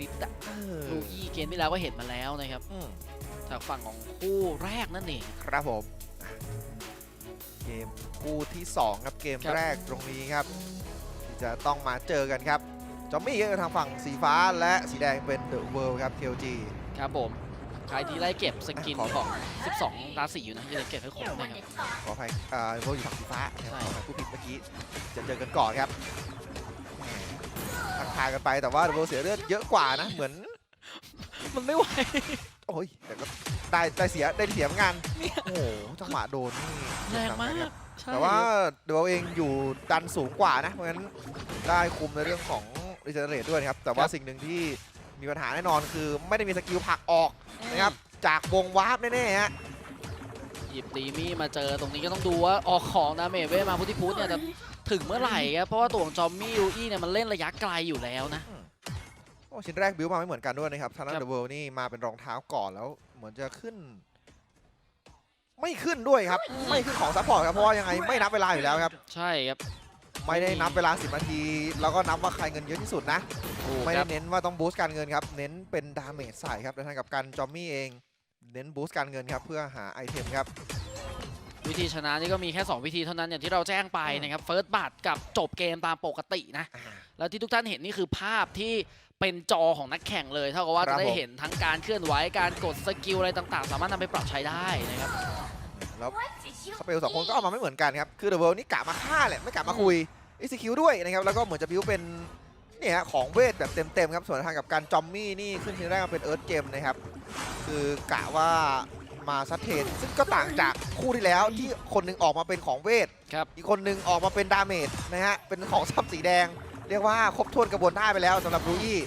ลิตอะเออลูอี้เกมที่แล้วก็เห็นมาแล้วนะครับอืมจากฝั่งของคู่แรกนั่นเองครับผม เกมคู่ที่ 2 ครับเกมครับแรกตรงนี้ครับ ที่จะต้องมาเจอกันครับจอมมี่ก็ทางฝั่งสีฟ้าและสีแดงเป็นเดอะเวิลด์ครับ KLG ครับผมใครที่ไล่เก็บสกินขอของ12ราศีอยู่นะอย่าลืมเก็บให้ครบนะครับขออภัยอ่าเวิลด์อยู่ฝั่งสีฟ้านะครับใช่ขออภัยผู้ผิดเมื่อกี้จะเจอกันก่อนครับแหม ทักทายกันไปแต่ว่าเดอะเวิลด์เสียเลือดเยอะกว่านะ เหมือน มันไม่ไหว โอ้ยแต่ก็ได้ได้เสียได้เสียเหมือนกันเนี่ย โอ้โหจังหวะโดนนี่แรงมาเจ็บหนักนะคบใช่แต่ว่าเดวเองอยู่ดันสูงกว่านะ เพราะฉะนั้นได้คุมในเรื่องของรีเจเนเรตด้วยนะครับ แต่ว่าสิ่งหนึ่งที่มีปัญหาแน่นอนคือไม่ได้มีสกิลผลักออกนะครับจากวงวาร์ปแน่ๆฮะหยิบตีมี่มาเจอตรงนี้ก็ต้องดูว่าออกของดาเมจเวทมาพุทธิพุทธเนี่ยจะ ถึงเมื่อไหร่ครับเพราะว่าตัวของจอมมี่ลูอี้เนี่ยมันเล่นระยะไกลอยู่แล้วนะ โอ้ชิ้นแรกบิวมาไม่เหมือนกันด้วยนะครับทางด้าครันบ เดอะเวิลด์นี่มาเป็นรองเท้าก่อนแล้วเหมือนจะขึ้น ไม่ขึ้นด้วยครับ ไม่ขึ้นของซัพพอร์ตครับเพราะว่ายังไงไม่นับเวลาอยู่แล้วครับ ใช่ครับไม่ได้นับเวลา 10 นาที แล้วก็นับว่าใครเงินเยอะที่สุดนะ ถูกไม่คได้รับเน้นว่าต้องบูสต์การเงินครับ เน้นเป็นดาเมจใส่ครับในทางกับการจอมมี่เอง เน้นบูสต์การเงินครับ เพื่อหาไอเทมครับ วิธีชนะนี่ก็มีแค่ 2 วิธีเท่านั้นอย่างที่เราแจ้งไปนะครับเฟิร์สบัตกับจบเกมตามปกตินะ แล้วที่ทุกท่านเห็นนี่คือภาพที่เป็นจอของนักแข่งเลย เท่ากับว่าครัจะบได้ผมเห็นทั้งการเคลื่อนไหวการกดสกิลอะไรต่างๆ สามารถนำไปปรับใช้ได้นะครับแล้วสเปลสองคนก็ออกมาไม่เหมือนกันครับ คือเดอะเวิลด์นี่กะมาฆ่าแหละไม่กะมาคุยอีซิคิวด้วยนะครับ แล้วก็เหมือนจะบิวเป็นเนี่ยฮะของเวทแบบเต็มๆครับส่วนทางกับการจอมมี่นี่ขึ้นทีแรกมาเป็นเอิร์ธเกมนะครับคือกะว่า มาซัดเทนซึ่งก็ต่างจากคู่ที่แล้วที่คนหนึงออกมาเป็นของเวท ครับ อีกคนหนึงออกมาเป็นดาเมจนะฮะ เป็นของซับสีแดง เรียกว่าครบถ้วนกระบวนท่าไปแล้วสำหรับรูอี้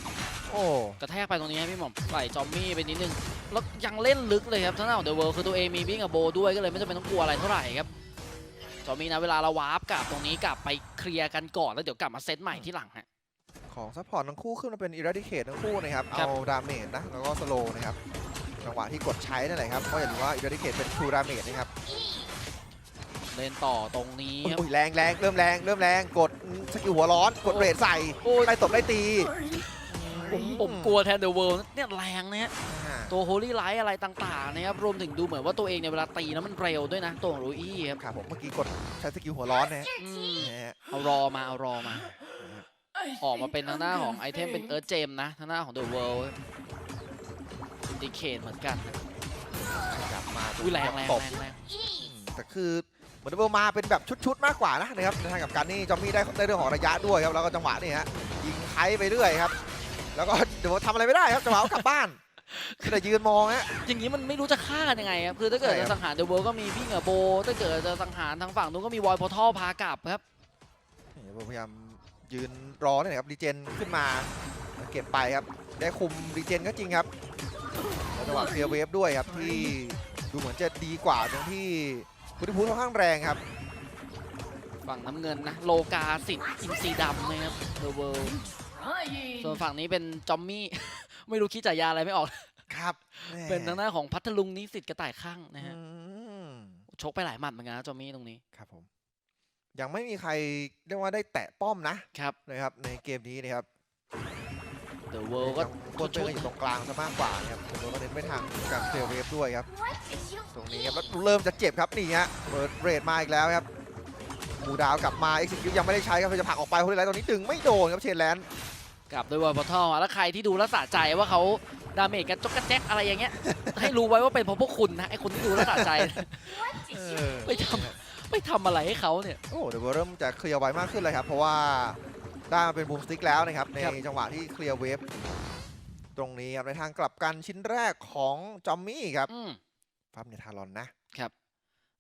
โอ้กระแทกไปตรงนี้ให้พี่หม่อมใส่จอมมี่ไปนิดนึง แล้วยังเล่นลึกเลยครับทั้งหน้าของเดอะเวิลด์คือตัวเองมีวิ่งกับโบด้วยก็เลยไม่จำเป็นต้องกลัวอะไรเท่าไหร่ครับ จอมมี่นะเวลาเราวาร์ปกลับตรงนี้กลับไปเคลียร์กันก่อนแล้วเดี๋ยวกลับมาเซตใหม่ที่หลังฮะ ของซัพพอร์ตทั้งคู่ขึ้นมาเป็นอิราดิเคททั้งคู่นะครับ ครับ เอาดาเมจนะ แล้วก็สโลนะครับจั งหวะที่กดใช้นั่นแหละครับเพราะอย่าลืมว่าอิราดิเคทเป็นทูดาเมจนะครับเล่นต่อตรงนี้ครับอุ้ยแรงแรงเริ่มแรงเริ่มแรงกดสกิลหัวร้อนกดเรทใส่โอ้ย ไล่ตบไล่ตีผมผมกลัวแทนเดอะเวิลด์เนี่ยแรงนะฮะอ่าตัวโฮลี่ไลท์อะไรต่างๆนะครับรวมถึงดูเหมือนว่าตัวเองในยเวลาตีแล้วมันเร็วด้วยนะ ตัวของรูอี้ครับครับผมเมื่อกี้กดใช้สกิลหัวร้อนนะฮะอืมนะฮะเอารอมาเอารอมา ออกมาเป็นทางหน้าของไอเทมเป็นเอิร์ธเจมนะทางหน้าของเดอะเวิลด์อิน ดิเคตเหมือนกันนะกลับมาอุ้ยแรงแรงตบแรงแรงอืมแต่คือเหมือนเบลมาเป็นแบบชุดๆมากกว่านะนะครับในทางกับการนี่จอมมี่ได้ได้เรื่องของระยะด้วยครับแล้วก็จังหวะนี่ฮะยิงไคไปเรื่อยครับ แล้วก็เดี๋ยวทำอะไรไม่ได้ครับจังหวะเอากลับบ้านคือแต่ยืนมองฮะอย่างนี้มันไม่รู้จะฆ่ากันยังไงครับคือถ้าเกิดใช่ครัจะบสังหารเดอะเวิลด์ก็มีพี่เหงอโบ ถ้าเกิดจะสังหารทางฝั่งนู้นก็มีวอยพอทัลพากลับครับนี่ผมพยายามยืนรอเนี่ยครับรีเจนขึ้นมาเก็บไปครับ ได้คุมรีเจนก็จริงครับ แล้วจังหวะเคลียร์เวฟด้วยครับที่ดูเหมือนจะดีกว่าตรงที่พุทธิพุทธค่อนข้างแรงครับ ฝั่งน้ำเงินนะ โลกาสิทธิ์อินซีดำนะครับเดอะเวิลด์ส่วนฝั่งนี้เป็นจอมมี่ ไม่รู้คิดจ่ายยาอะไรไม่ออก ครับแหม่เป็นทางหน้าของพัทลุงนิสิตกระต่ายข้างนะฮะ อืมชกไปหลายหมัดเหมือนกันนะจอมมี่ตรงนี้ครับผม ยังไม่มีใครเรียกว่าได้แตะป้อมนะ ครับ นะครับในเกมนี้นะครับ เดอะเวิลด์ก็โคตรเป็นอยู่ตรงกลางซะมากกว่านะครับผมก็เน้นไปทางการเคลียร์เวฟด้วยครับ ตรงนี้ครับแล้วเริ่มจะเจ็บครับนี่ฮะเปิดเรทมาอีกแล้วครับหมูดาวกลับมา execute ยังไม่ได้ใช้ครับจะผลักออกไปคนไรตอนนี้ดึงไม่โดนครับเชนแลนด์กลับด้วยวอยพอทัลแล้วใครที่ดูแล้วสะใจว่าเขาดาเมจกันจกกระแจ๊กอะไรอย่างเงี้ย ให้รู้ไว้ว่าเป็นเพราะพวกคุณนะไอคนที่ดูแล้วสะใจ ไม่ทำไม่ทำอะไรให้เขาเนี่ย โอ้เดี๋ยวเริ่มจะเคลียร์ไวมากขึ้นเลยครับเพราะว่า ได้มาเป็นบูมสติ๊กแล้วนะครับ ในครับจังหวะที่เคลียร์เวฟตรงนี้ครับในทางกลับกันชิ้นแรกของจอมมี่ครับอืมฟาร์มเนทารอนนะ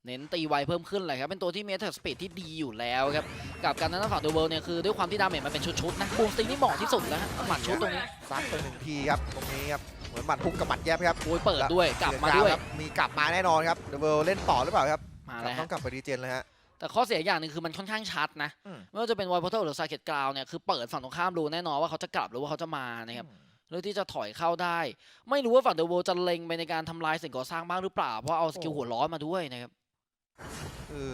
เน้นตีไวเพิ่มขึ้นเลยครับ เป็นตัวที่เมทัลสปีดที่ดีอยู่แล้วครับ กับการนั้นฝั่งเดอะเวิลด์เนี่ยคือด้วยความที่ดาเมจมันเป็นชุดๆนะบูมสติงนี่เหมาะที่สุดแล้วฮะหมัดชุดตรงนี้ซัดไปหนึ่งทีครับตรงนี้ครับเหมือนหมัดพุกกับหมัดแยบครับโอ้ยเปิดด้วยกลับมาด้วยครับมีกลับมาแน่นอนครับเดอะเวิลเล่นต่อหรือเปล่าครับมาครับแล้วต้อฮะงกลับไปรีเจนเลยฮะ แต่ข้อเสียอย่างหนึ่งคือมันค่อนข้างชัดนะอืมไม่ว่าจะเป็นวอยพอทัลหรือซาเกตกราวเนี่ยคือเปิดฝั่งตรงข้ามรู้แน่นอนว่าเขาจะกลับหรือว่าเขาจะมานะครับเลือกที่จะถอยเข้าได้ ไม่รู้ว่าฝั่งเดอะเวิลด์จะเล็งไปในการทำลายสิ่งก่อสร้างบ้างหรือเปล่า เพราะเอาสกิลหัวร้อนมาด้วยนะครับคือ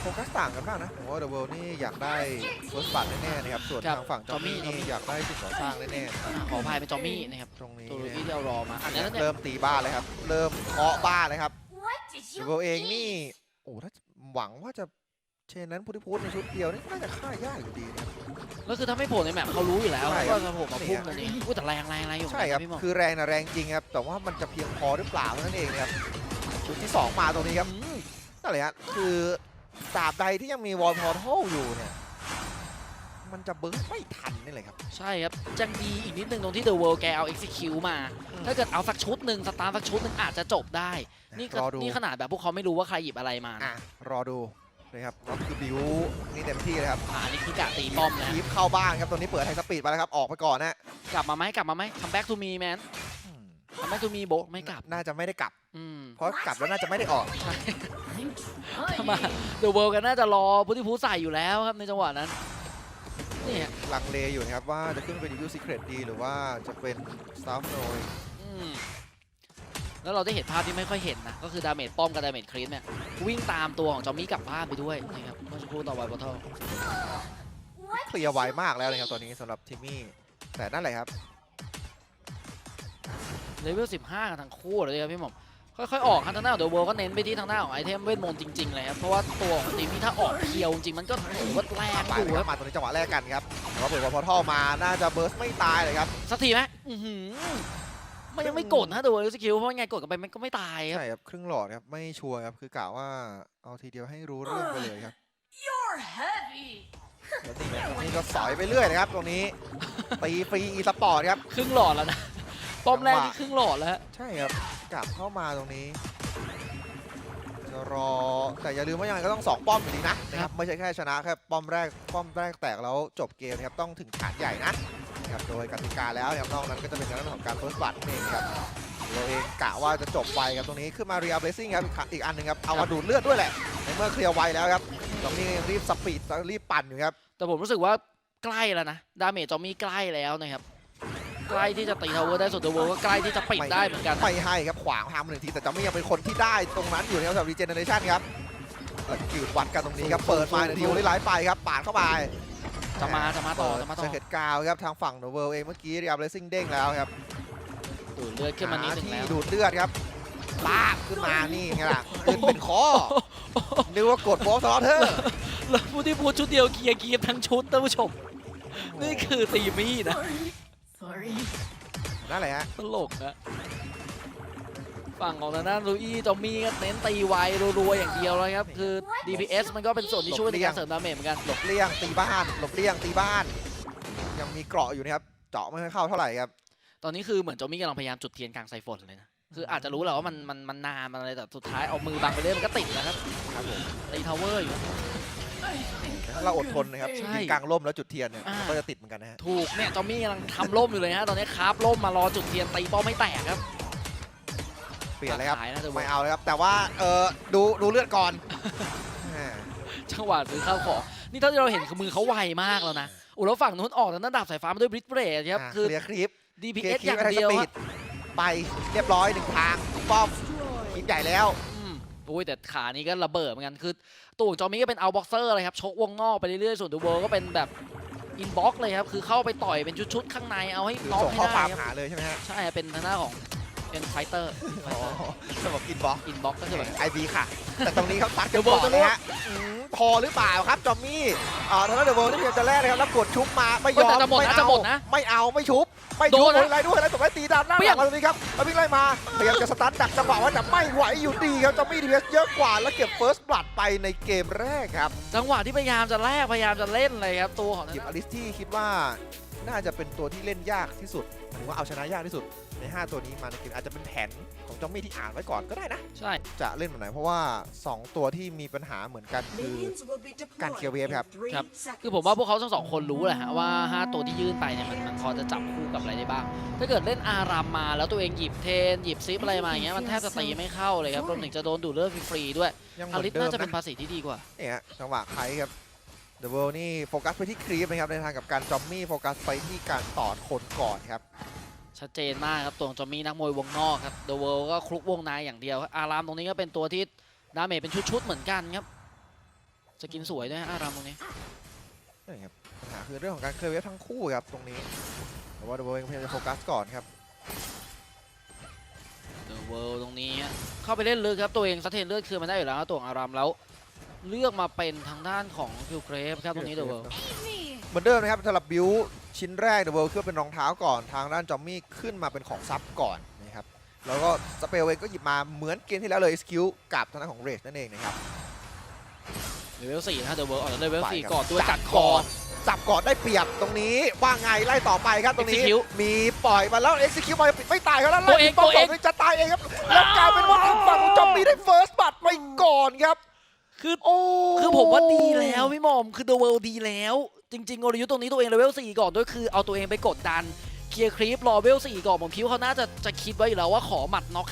โฟกัสต่างกันมากนะผมว่าเดอะเวิลด์นี่อยากได้เฟิร์สบัตแน่ๆนะครับส่วนครับทางฝั่งจอมมี่จอมมี่นี่อยากได้สิ่งก่อสร้างแน่ขออภัยเป็นจอมมี่นะครับๆตรงนี้ตัวลูนะกี้ที่เรารอมาอันนี้เนี่ยเริ่มตีบ้านเลยครับ เริ่มเคาะบ้านเลยครับเดอะเวิลด์เองนี่โอ้ถ้า หวังว่าจะเชนนั้นพุทธิพุทธในชุดเดียวนี่น่าจะฆ่ายากอยู่ดีนะครับแล้วคือถ้าไม่โผล่ในแมปเขารู้อยู่แล้วใช่ครับ ว่าจะโผล่มาพุ่งตรงนี้อุ้ยแต่แรงแรงแรงอยู่ใช่ครับนะพี่หมอคือแรงนะแรงจริงครับ แต่ว่ามันจะเพียงพอหรือเปล่าเท่านั้นเองนะครับ ชุดที่ 2 มาตรงนี้ครับอืมนั่นแหละฮะคือตราบใดที่ยังมีวอลพอร์ทัลอยู่เนี่ย มันจะเบิร์ไม่ทันนี่เลยครับ ใช่ครับจังดีอีกนิดนึงตรงที่ The World แกเอา execute มาถ้าเกิดเอาสักชุดหนึ่งสตาร์ทสักชุดหนึ่งอาจจะจบได้ นี่ก็รอดู นี่ขนาดแบบพวกเขาไม่รู้ว่าใครหยิบอะไรมานะอะ รอดูนะครับก็คือบิวนี่เต็มที่เลยครับอ่านี่คือกะตีป้อมนะคีฟเข้าบ้านครับตรงนี้เปิดไฮสปีดไปแล้วครับ ออกไปก่อนนะกลับมาไหมกลับมาไหม come back to me man อืม come back to me โบะไม่กลับ น่าจะไม่ได้กลับ อืมเพราะกลับแล้วน่าจะไม่ได้ออกทำไมา The World กันน่าจะรอพุทธิพูใส่อยู่แล้วครับในจังหวะนั้น นี่ฮะลังเลอยู่นะครับว่าจะขึ้นเป็นดิวซีเครตดีหรือว่าจะเป็นสตาฟโนยอืมแล้วเราได้เห็นภาพที่ไม่ค่อยเห็นนะ ก็คือดาเมจป้อมกับดาเมจครีสเนี่ยวิ่งตามตัวของจอมมี่กลับบ้านไปด้วยนะครับเมื่อสักครู่ต่อไวบอทเทิลเคลียร์ไวมากแล้วนะครับตอนนี้สำหรับทิมมี่แต่นั่นแหละครับเลเวล15กันทั้งคู่เลยครับพี่หม่อม ค่อยๆออกครับทางหน้าของเดอะเวิลด์ก็เน้นไปที่ทางหน้าของไอเทมเวทมนต์จริงๆเลยครับเพราะว่าตัวของทีมนี่ถ้าออกเพียวจริงๆมันก็ถือว่าแรงไปอยู่คครัรับบมาตรงนี้จังหวะแรกกันครับแต่ว่าเปิดพอทัลมาน่าจะเบิร์สไม่ตายเลยครับสักทีไหมอื้อหือมันยังไม่กดนะเดอะเวิลด์สกิลเพราะว่าไงกดกันไปมันก็ไม่ตายครับ ใช่ครับครึ่งหลอดครับไม่ชัวร์ครับคือกะว่าเอาทีเดียวให้รู้เรื่องไปเลยครับ You're heavy. แล้วนี่ครับนี่ก็สอยไปเรื่อยนะครับ ตรงนี้ ตีฟรีอีสปอร์ตครับ ครึ่งหลอดแล้วนะป้อมแรกนี่ครึ่งหลอดแล้วฮะใช่ครับ กลับเข้ามาตรงนี้จะรอแต่อย่าลืมว่ายังไงก็ต้องสองป้อมอยู่ดีนะนะครับไม่ใช่แค่ชนะแค่ป้อมแรกป้อมแรกแตกแล้วจบเกมนะครับต้องถึงฐานใหญ่นะนะครับโดยกติกาแล้วนะครับนอกนั้นก็จะเป็นเรื่องของการเฟิร์สบัตนั่นเองครับเราเองกะว่าจะจบไวครับตรงนี้ขึ้นมาเรียบเลสซิ่งครับอีกครั้งอีกอันหนึ่งครับเอามาดูดเลือดด้วยแหละในเมื่อเคลียร์ไวแล้วครับตรงนี้รีบสปีดรีบปั่นอยู่ครับแต่ผมรู้สึกว่าใกล้แล้วนะดาเมจจอมมี่ใกล้แล้วนะครับ ใกล้ที่จะตีทาวเวอร์ได้ส่วนเดอะเวิลด์ก็ใกล้ที่จะปิดได้เหมือนกันนะไม่ให้ครับขวางทางมาหนึ่งทีแต่จะไม่ยังเป็นคนที่ได้ตรงนั้นอยู่นะครับสำหรับรีเจเนเรชันครับแล้วกิววัดกันตรงนี้ครับเปิดมาในทีโอไล่ไปครับปาดเข้าไปจะมาจะมาต่อจะมาต่อเซเกตกาวครับทางฝั่งโนเวลเองเมื่อกี้เรียบเลสซิ่งเด้งแล้วครับดูดเลือดขึ้นมานิดหนึ่งที่แล้วดูดเลือดครับปาบขึ้นมานี่ไงล่ะขึ้นเป็นคอนึกว่ากดบอสซอเธอร์แล้วผู้ที่พูดชุดเดียวเกียร์เกียร์ทั้งชุดท่านผู้ชมนี่คือตีมี่นะ Sorry. นั่นแหละฮะตลกนะฝั่งของทางด้านลูอี้จอมมี่ก็เน้นตีไวรัวๆอย่างเดียวเลยครับ คือ DPS มันก็เป็นส่วนที่ช่วยในการเสริมดาเมจเหมือนกัน หลบเลี่ยงตีบ้าน หลบเลี่ยงตีบ้าน ยังมีเกราะอยู่นะครับ เจาะไม่ค่อยเข้าเท่าไหร่ครับ ตอนนี้คือเหมือนจอมมี่กำลังพยายามจุดเทียนกลางไซฟอนเลยนะ คืออาจจะรู้แหละว่ามันมันมันนานมันอะไรแต่สุดท้ายเอามือบังไปเรื่อยมันก็ติดนะครับ ครับผมตีทาวเวอร์อยู่แต่ ถ้าเราอดทนนะครับใช่ยืนกลางร่มแล้วจุดเทียนเนี่ยอ่า มันก็จะติดเหมือนกันนะฮะถูกเนี่ยจอมมี่กำลังทำล่มอยู่เลยฮะตอนนี้คราฟล่มมารอจุดเทียนตีป้อมไม่แตกครับเปลี่ยนเลยครับ ขายนะเดี๋ยวไม่เอาเลยครับ แต่ว่าเออดูดูเลือดก่อนแหมจังหวะซื้อข้าวของนี่เท่าที่เราเห็นคือมือเขาไวมากแล้วนะโอ้แล้วฝั่งนู้นออกทางด้านดาบสายฟ้ามาด้วยบริสเบรดครับอะคือ เคลียร์คลิปเคลีย DPS ร์คลิอปย่างอะไรเดีสยวปีฮะดไปเรียบร้อยหนึ่งทางป้อมคลิปใหญ่แล้ว อืมโอ้ยแต่ขานี้ก็ระเบิดเหมือนกันคือตัวของจอมมี่ก็เป็นเอาบ็อกเซอร์เลยครับชกวงนอกไปเรื่อยๆส่วนดูเวิร์ก็เป็นแบบอินบ็อกเลยครับคือเข้าไปต่อยเป็นชุดๆข้างในเอาให้คือน็อกส่งให้ข้อคได้วามครับหาเลยใช่ไหมฮะใช่เป็นทางหน้าของเป็นไฟเตอร์อ๋อสำหรับกินบล็อกอินบ็อกก็คือแบบ ไอบีค่ะ แต่ตรงนี้เขาตัดเดี๋กัยนวก่อนเวิร์นะฮะอืมพอหรือเปล่าครับจอมมี่อ่าทางด้านเดอะเวิร์นี่พยายามจะแลกนะครับแล้วกดชุบมาไม่ยอมแต่จะหมดไม่นะเอาจะหมดนะ ไม่เอาไม่ชุบ ไม่โดชุบนนะอะไรด้วยแล้วตกไปตีดานหน้าหเปี้ลัยงงมาตรงนี้ครับแล้ววิ่งไล่มาพยายามจะสตาร์ทดักจังหวะว่าแต่ไม่ไหวอยู่ดีครับจอมมี่ดีเยอะกว่าแล้วเก็บเฟิร์สบลัดไปในเกมแรกครับ จังหวะที่พยายามจะแลกพยายามจะเล่นเลยครับตัวของหยิบอลิสที่คิดว่าน่าจะเป็นตัวที่เล่นยากที่สุดหมายถึงว่าเอาชนะยากที่สุด ใน 5 ตัวนี้มาในเกมอาจจะเป็นแผนของจอมมี่ที่อ่านไว้ก่อนก็ได้นะ ใช่ จะเล่นแบบไหนเพราะว่า 2 ตัวที่มีปัญหาเหมือนกันคือ การเคลียร์เวฟครับ ครับ คือผมว่าพวกเขาทั้งสองคนรู้แหละฮะว่า 5 ตัวที่ยื่นไปเนี่ยมันมันพอจะจับคู่กับอะไรได้บ้าง ถ้าเกิดเล่นอารามมาแล้วตัวเองหยิบเทน หยิบซิปอะไรมาอย่างเงี้ยมันแทบจะตีไม่เข้าเลยครับรวมถึงจะโดนดูดเลือดฟรีๆด้วยยังเหอามือนริสเดิน่ามจะเป็นนะภาษีที่ดีกว่า เนี่ยฮะจังหวะไคครับเดอะเวิลนี่โฟกัสไปที่ครีปนะครับในทางกับการจอมมี่โฟกัสไปที่การต่อคนก่อนครับ ชัดเจนมากครับตัวของจอมมี่นักมวยวงนอกครับเดอะเวิลด์ก็คลุกวงในอย่างเดียวครับอารามตรงนี้ก็เป็นตัวที่ดาเมจเป็นชุดๆเหมือนกันครับสกินสวยด้วยฮะอารามตรงนี้นี่ครับปัญหาคือเรื่องของการเคลียร์เวฟทั้งคู่ครับตรงนี้แต่ว่าเดอะเวิร์พยายามจะโฟกัสก่อนครับเดอะเวิลด์ตรงนี้ฮะเข้าไปเล่นลึกครับตัวเองสะเทนเลือดคืนมาได้อยู่แล้วนะตัวของอารามแล้ว เลือกมาเป็นทางด้านของคิวเกรฟครับตรงนี้เดอะเวิลด์ Me. เหมือนเดิมนะครับสำหรับบิว ชิ้นแรกเดอะเวิร์ขึ้นเป็นรองเท้าก่อนทางด้านจอมมี่ขึ้นมาเป็นของซับก่อนนะครับแล้วก็สเปลเองก็หยิบมาเหมือนเกมที่แล้วเลยสกิลกับทางด้านของเรสนั่นเองนะครับเลเวลสี่นะเดอะเวิลด์ออกจากเลเวลไปสี่ครับก่อนด้วยจัจัดดคคออจับก่อนได้เปรียบตรงนี้ว่าไงไล่ต่อไปครับตรงนี้ Execute มีปล่อยมาแล้วเอ็กซิคิวมาปิดไม่ตายเขาแล้วตัวเองไล่ตัวเองป้มก่นจะตายเองครับแล้วกลายเป็นว่าทางฝั่งของจอมมี่ได้เฟิร์สบัตไปก่อนครับ คือโอ้คือผมว่าดีแล้วพี่หมอมคือเดอะเวิลด์ดีแล้ว จริงๆกลยุทธ์ตรงนี้ตัวเองเลเวลสี่ก่อนด้วยคือเอาตัวเองไปกดดัน เคลียร์คลิปรอเลเวลสี่ก่อนผมคิดว่าเขาน่าจะจะคิดไว้อยู่แล้วว่าขอหมัดน็อก